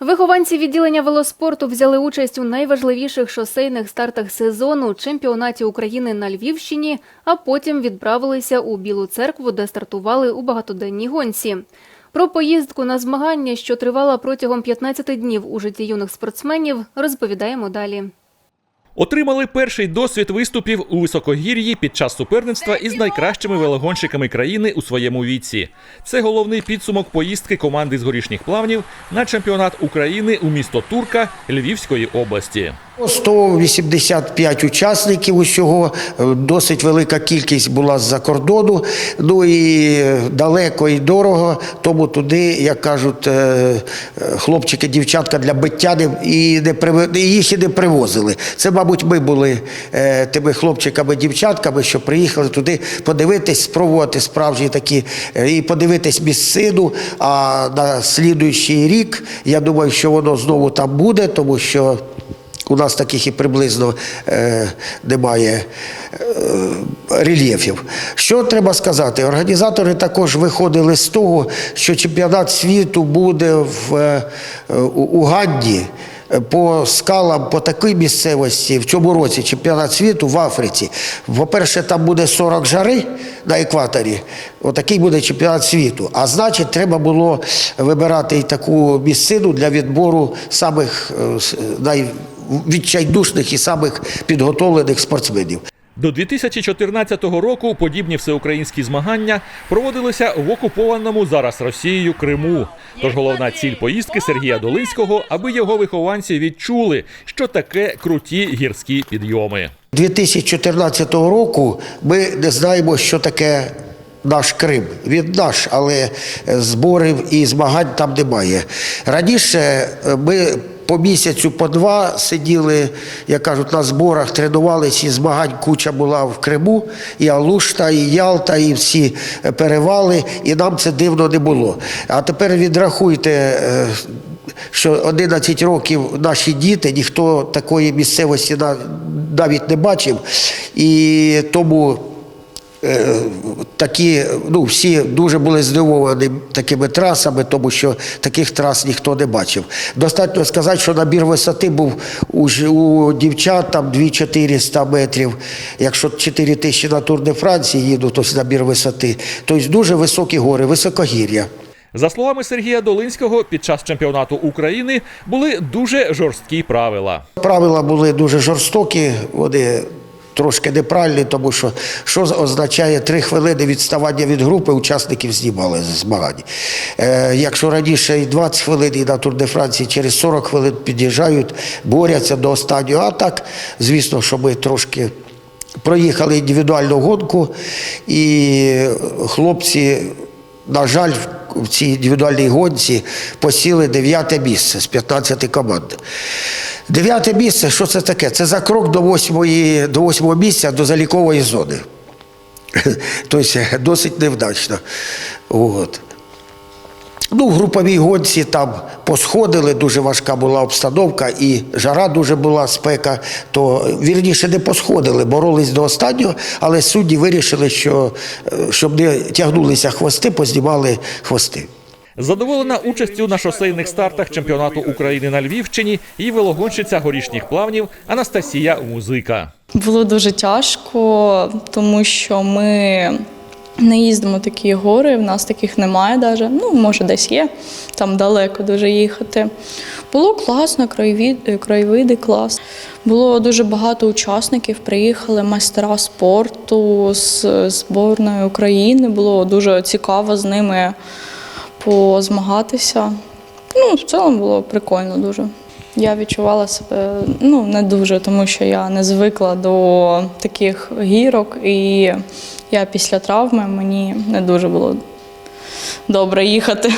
Вихованці відділення велоспорту взяли участь у найважливіших шосейних стартах сезону чемпіонаті України на Львівщині, а потім відправилися у Білу церкву, де стартували у багатоденній гонці. Про поїздку на змагання, що тривала протягом 15 днів у житті юних спортсменів, розповідаємо далі. Отримали перший досвід виступів у високогір'ї під час суперництва із найкращими велогонщиками країни у своєму віці. Це головний підсумок поїздки команди з горішніх плавнів на чемпіонат України у місто Турка Львівської області. 185 учасників усього, е, досить велика кількість була з-за кордону. Ну і далеко і дорого, тому туди, як кажуть, е, е, хлопчики, дівчатка для биття і не їх і не привозили. Це, мабуть, ми були е, тими хлопчиками, дівчатками, що приїхали туди подивитись, спробувати справжні такі е, і подивитись місцину. А на слідуючий рік я думаю, що воно знову там буде, тому що. У нас таких і приблизно е, немає е, рельєфів. Що треба сказати? Організатори також виходили з того, що чемпіонат світу буде в е, Уганді. По скалам, по такій місцевості в цьому році чемпіонат світу в Африці. По-перше, там буде 40 жари на екваторі. Отакий буде чемпіонат світу. А значить, треба було вибирати і таку місцину для відбору самих е, найвідчайдушних і самих підготовлених спортсменів. До 2014 року подібні всеукраїнські змагання проводилися в окупованому зараз Росією Криму. Тож головна ціль поїздки Сергія Долинського, аби його вихованці відчули, що таке круті гірські підйоми. 2014 року ми не знаємо, що таке наш Крим. Він наш, але зборів і змагань там немає. Раніше е, ми по місяцю, по два сиділи, як кажуть, на зборах, тренувалися, і змагань куча була в Криму, і Алушта, і Ялта, і всі перевали, і нам це дивно не було. А тепер відрахуйте. е, що 11 років наші діти, ніхто такої місцевості навіть не бачив. І тому е, такі, ну, всі дуже були здивовані такими трасами, тому що таких трас ніхто не бачив. Достатньо сказати, що набір висоти був у, у дівчат там 2400 метрів. Якщо 4 тисячі на Тур де Франції їдуть, то набір висоти. Тобто дуже високі гори, високогір'я. За словами Сергія Долинського, під час чемпіонату України були дуже жорсткі правила. Правила були дуже жорстокі, вони трошки неправильні, тому що що означає три хвилини відставання від групи, учасників знімали з змагань. Е, якщо раніше і 20 хвилин, і на Тур де Франції через 40 хвилин під'їжджають, борються до останнього. А так, звісно, що ми трошки. Проїхали індивідуальну гонку, і хлопці, на жаль, в- цій індивідуальній гонці посіли дев'яте місце з 15 команд. Дев'яте місце, що це таке? Це за крок до восьмої, до восьмого місця, до залікової зони. Тобто досить невдачно. От. Ну, в груповій гонці там посходили, дуже важка була обстановка і жара дуже була спека, то вірніше не посходили, боролись до останнього, але судді вирішили, що е, щоб не тягнулися хвости, познімали хвости. Задоволена участю на шосейних стартах чемпіонату України на Львівщині і велогонщиця горішніх плавнів Анастасія Музика. Було дуже тяжко, тому що ми не їздимо такі гори, в нас таких немає навіть. Ну, може, десь є, там далеко дуже їхати. Було класно, краєвід, краєвиди клас. Було дуже багато учасників, приїхали майстера спорту з зборної України. Було дуже цікаво з ними позмагатися. Ну, в цілому було прикольно дуже. Я відчувала себе ну, не дуже, тому що я не звикла до таких гірок, і я після травми мені не дуже було добре їхати.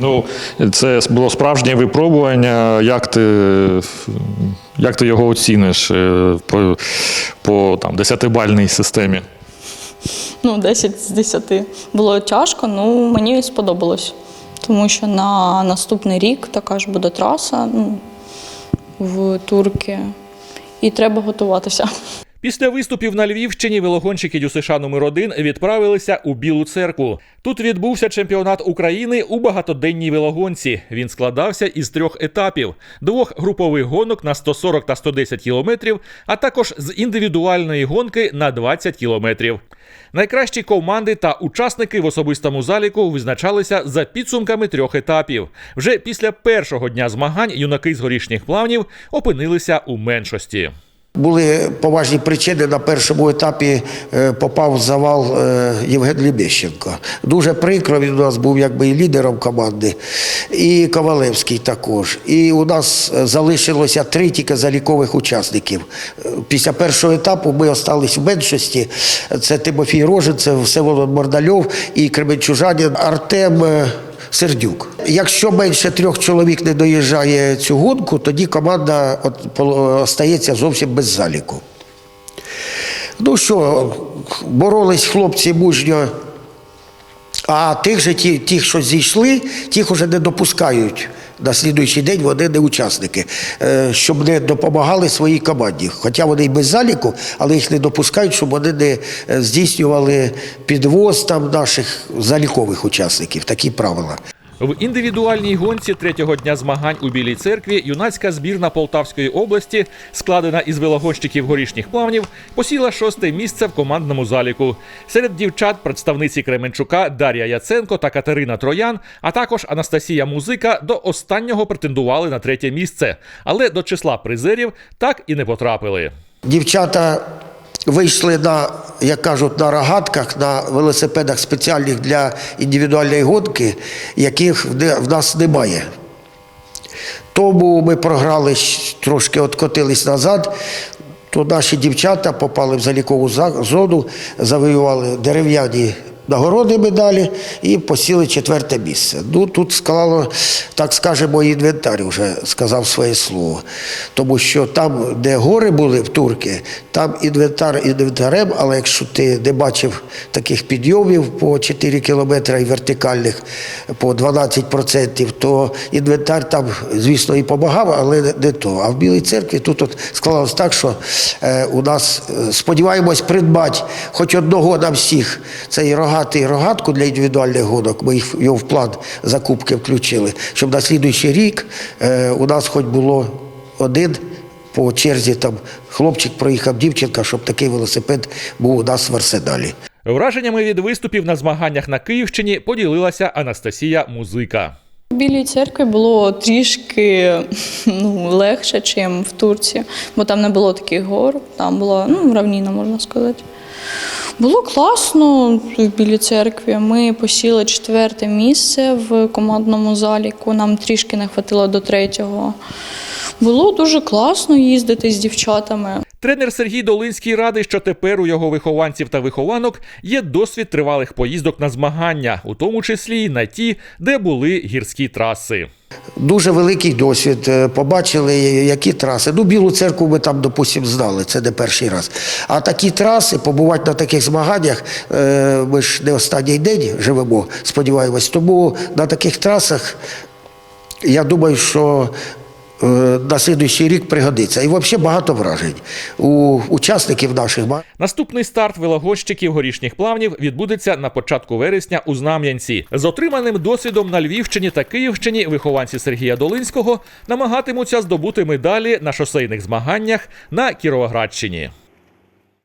Ну, це було справжнє випробування. Як ти, як ти його оціниш е, по, по там, десятибальній системі? Ну, 10 з 10. Було тяжко, ну мені сподобалось. Тому що на наступний рік така ж буде траса ну, в Турки, і треба готуватися. Після виступів на Львівщині велогонщики ДЮСШ номер 1 відправилися у Білу церкву. Тут відбувся чемпіонат України у багатоденній велогонці. Він складався із трьох етапів: двох групових гонок на 140 та 110 кілометрів, а також з індивідуальної гонки на 20 кілометрів. Найкращі команди та учасники в особистому заліку визначалися за підсумками трьох етапів. Вже після першого дня змагань юнаки з горішніх плавнів опинилися у меншості. Були поважні причини. На першому етапі е, попав завал е, Євген Лібещенко. Дуже прикро, він у нас був якби і лідером команди, і Ковалевський також. І у нас е, залишилося три тільки залікових учасників. Після першого етапу ми остались в меншості. Це Тимофій Роженцев, Всеволод Мордальов і Кременчужанин Артем. Сердюк. Якщо менше трьох чоловік не доїжджає цю гонку, тоді команда от, остається зовсім без заліку. Ну що, боролись хлопці мужньо, а тих же, ті, тих, що зійшли, тих уже не допускають. На слідуючий день вони не учасники, е, щоб не допомагали своїй команді. Хоча вони й без заліку, але їх не допускають, щоб вони не е, здійснювали підвоз там наших залікових учасників. Такі правила. В індивідуальній гонці третього дня змагань у Білій церкві юнацька збірна Полтавської області, складена із велогонщиків горішніх плавнів, посіла шосте місце в командному заліку. Серед дівчат представниці Кременчука Дар'я Яценко та Катерина Троян, а також Анастасія Музика до останнього претендували на третє місце, але до числа призерів так і не потрапили. Дівчата вийшли на, як кажуть, на рогатках, на велосипедах спеціальних для індивідуальної гонки, яких в нас немає. Тому ми програли, трошки откотились назад. То наші дівчата попали в залікову зону, завоювали дерев'яні нагороди медалі і посіли четверте місце. Ну тут склало, так скажемо, інвентар вже сказав своє слово. Тому що там, де гори були в турки, там інвентар інвентарем, але якщо ти не бачив таких підйомів по 4 кілометри і вертикальних по 12%, то інвентар там, звісно, і допомагав, але не- то. А в Білій церкві тут от склалось так, що е, у нас е, сподіваємось придбати хоч одного на всіх. Цей рогатий рогатку для індивідуальних гонок. Ми їх його в план закупки включили, щоб на слідуючий рік е, у нас хоч було один. По черзі там хлопчик проїхав дівчинка, щоб такий велосипед був у нас в арсеналі. Враженнями від виступів на змаганнях на Київщині поділилася Анастасія Музика. В Білій церкві було трішки ну, легше, ніж в Турції, бо там не було таких гор, там була ну, равніна, можна сказати. Було класно в Білій церкві. Ми посіли четверте місце в командному заліку, нам трішки не хватило до третього. Було дуже класно їздити з дівчатами. Тренер Сергій Долинський радий, що тепер у його вихованців та вихованок є досвід тривалих поїздок на змагання, у тому числі й на ті, де були гірські траси. Дуже великий досвід. Е, Побачили, які траси. Ну, Білу церкву ми там, допустимо, знали, це не перший раз. А такі траси, побувати на таких змаганнях, е, ми ж не останній день живемо, сподіваємось. Тому на таких трасах я думаю, що е, на слідуючий рік пригодиться. І взагалі багато вражень у учасників наших. Наступний старт велогонщиків горішніх плавнів відбудеться на початку вересня у Знам'янці. З отриманим досвідом на Львівщині та Київщині вихованці Сергія Долинського намагатимуться здобути медалі на шосейних змаганнях на Кіровоградщині.